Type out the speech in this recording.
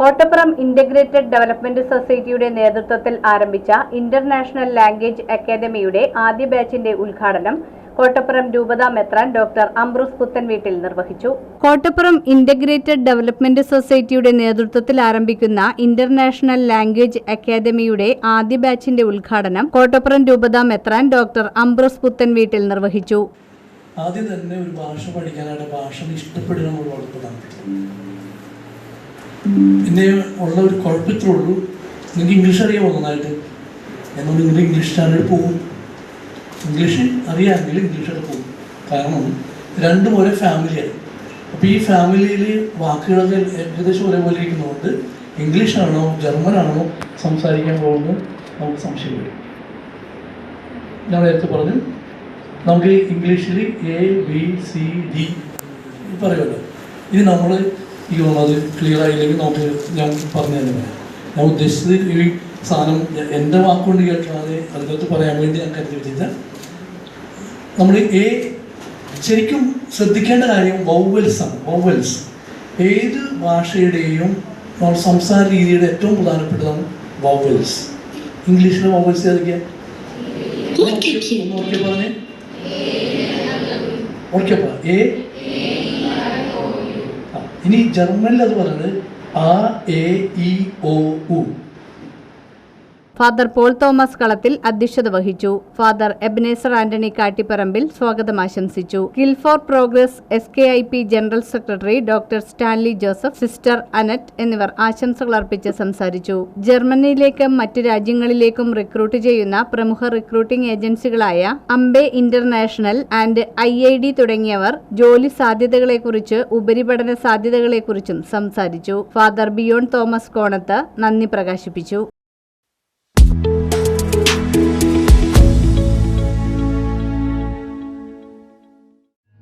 Kottappuram integrated development സൊസൈറ്റിയുടെ നേതൃത്വത്തിൽ ആരംഭിച്ച ഇന്റർനാഷണൽ ലാംഗ്വേജ് അക്കാദമിയുടെ ആദ്യ ബാച്ചിന്റെ ഉദ്ഘാടനം കോട്ടപ്പുറം രൂപത മെത്രാൻ ഡോക്ടർ അംബ്രൂസ് പുത്തൻവീട്ടിൽ നിർവഹിച്ചു. കോട്ടപ്പുറം ഇന്റഗ്രേറ്റഡ് ഡെവലപ്മെന്റ് സൊസൈറ്റിയുടെ നേതൃത്വത്തിൽ ആരംഭിക്കുന്ന ഇന്റർനാഷണൽ ലാംഗ്വേജ് അക്കാദമിയുടെ ആദ്യ ബാച്ചിന്റെ ഉദ്ഘാടനം കോട്ടപ്പുറം രൂപത മെത്രാൻ ഡോക്ടർ അംബ്രൂസ് പുത്തൻവീട്ടിൽ നിർവഹിച്ചു. ആദ്യം തന്നെ ഒരു ഭാഷ പഠിക്കാനായിട്ട് ഭാഷ ഇഷ്ടപ്പെടുക പ്രധാനപ്പെട്ടത് പിന്നെ ഉള്ള ഒരു കുഴപ്പത്തേ ഉള്ളൂ. നിങ്ങൾക്ക് ഇംഗ്ലീഷ് അറിയാമോ നന്നായിട്ട്? എന്നോട് നിങ്ങൾ ഇംഗ്ലീഷ് സ്റ്റാൻഡേർഡ് പോകും ഇംഗ്ലീഷ് അറിയാമെങ്കിൽ ഇംഗ്ലീഷ് പോകും കാരണം രണ്ടും ഒരേ ഫാമിലിയാണ് അപ്പോൾ ഈ ഫാമിലിയിൽ വാക്കുകളൊക്കെ ഏകദേശം ഒരേപോലെ ഇരിക്കുന്നതുകൊണ്ട് ഇംഗ്ലീഷാണോ ആണോ സംസാരിക്കാൻ പോകുന്നത് നമുക്ക് സംശയം വരും. ഞാൻ നേരത്തെ പറഞ്ഞു നമുക്ക് ഇംഗ്ലീഷിൽ എ ബി സി ഡി പറയുമല്ലോ. ഇത് നമ്മൾ ഈ ഉള്ളത് ക്ലിയർ ആയില്ലെങ്കിൽ നമുക്ക് ഞാൻ പറഞ്ഞു തന്നെ ഞാൻ ഉദ്ദേശിച്ചത് ഈ സാധനം എന്റെ വാക്കുകൊണ്ട് കേൾക്കാതെ അതിനകത്ത് പറയാൻ വേണ്ടി ഞാൻ കരുതി വെച്ചാൽ നമ്മൾ എ ശരിക്കും ശ്രദ്ധിക്കേണ്ട കാര്യം വൗവൽസ് ആണ്. വൗവൽസ് ഏത് ഭാഷയുടെയും നമ്മൾ സംസാര രീതിയുടെ ഏറ്റവും പ്രധാനപ്പെട്ടതാണ് വൗവൽസ് ഇംഗ്ലീഷിലെ വൗവൽസ് ഏതൊക്കെയാണ് ഓക്കെ പറഞ്ഞേ. ഓക്കെ എ ഇനി ജർമ്മനിൽ അത് പറഞ്ഞത് ആ എ ഇ ഒ ഉ ഫാദർ പോൾ തോമസ് കളത്തിൽ അധ്യക്ഷത വഹിച്ചു. ഫാദർ എബ്നേസർ ആന്റണി കാട്ടിപ്പറമ്പിൽ സ്വാഗതം ആശംസിച്ചു. Kill for progress S K I P general secretary doctor Stanley Joseph sister Annette എന്നിവർ ആശംസകൾ അർപ്പിച്ച് സംസാരിച്ചു. ജർമ്മനിയിലേക്കും മറ്റ് രാജ്യങ്ങളിലേക്കും റിക്രൂട്ട് ചെയ്യുന്ന പ്രമുഖ recruiting ഏജൻസികളായ Ambe international and I I D തുടങ്ങിയവർ ജോലി സാധ്യതകളെക്കുറിച്ച് ഉപരിപഠന സാധ്യതകളെക്കുറിച്ചും സംസാരിച്ചു. ഫാദർ ബിയോൺ തോമസ് കോണത്ത് നന്ദി പ്രകാശിപ്പിച്ചു.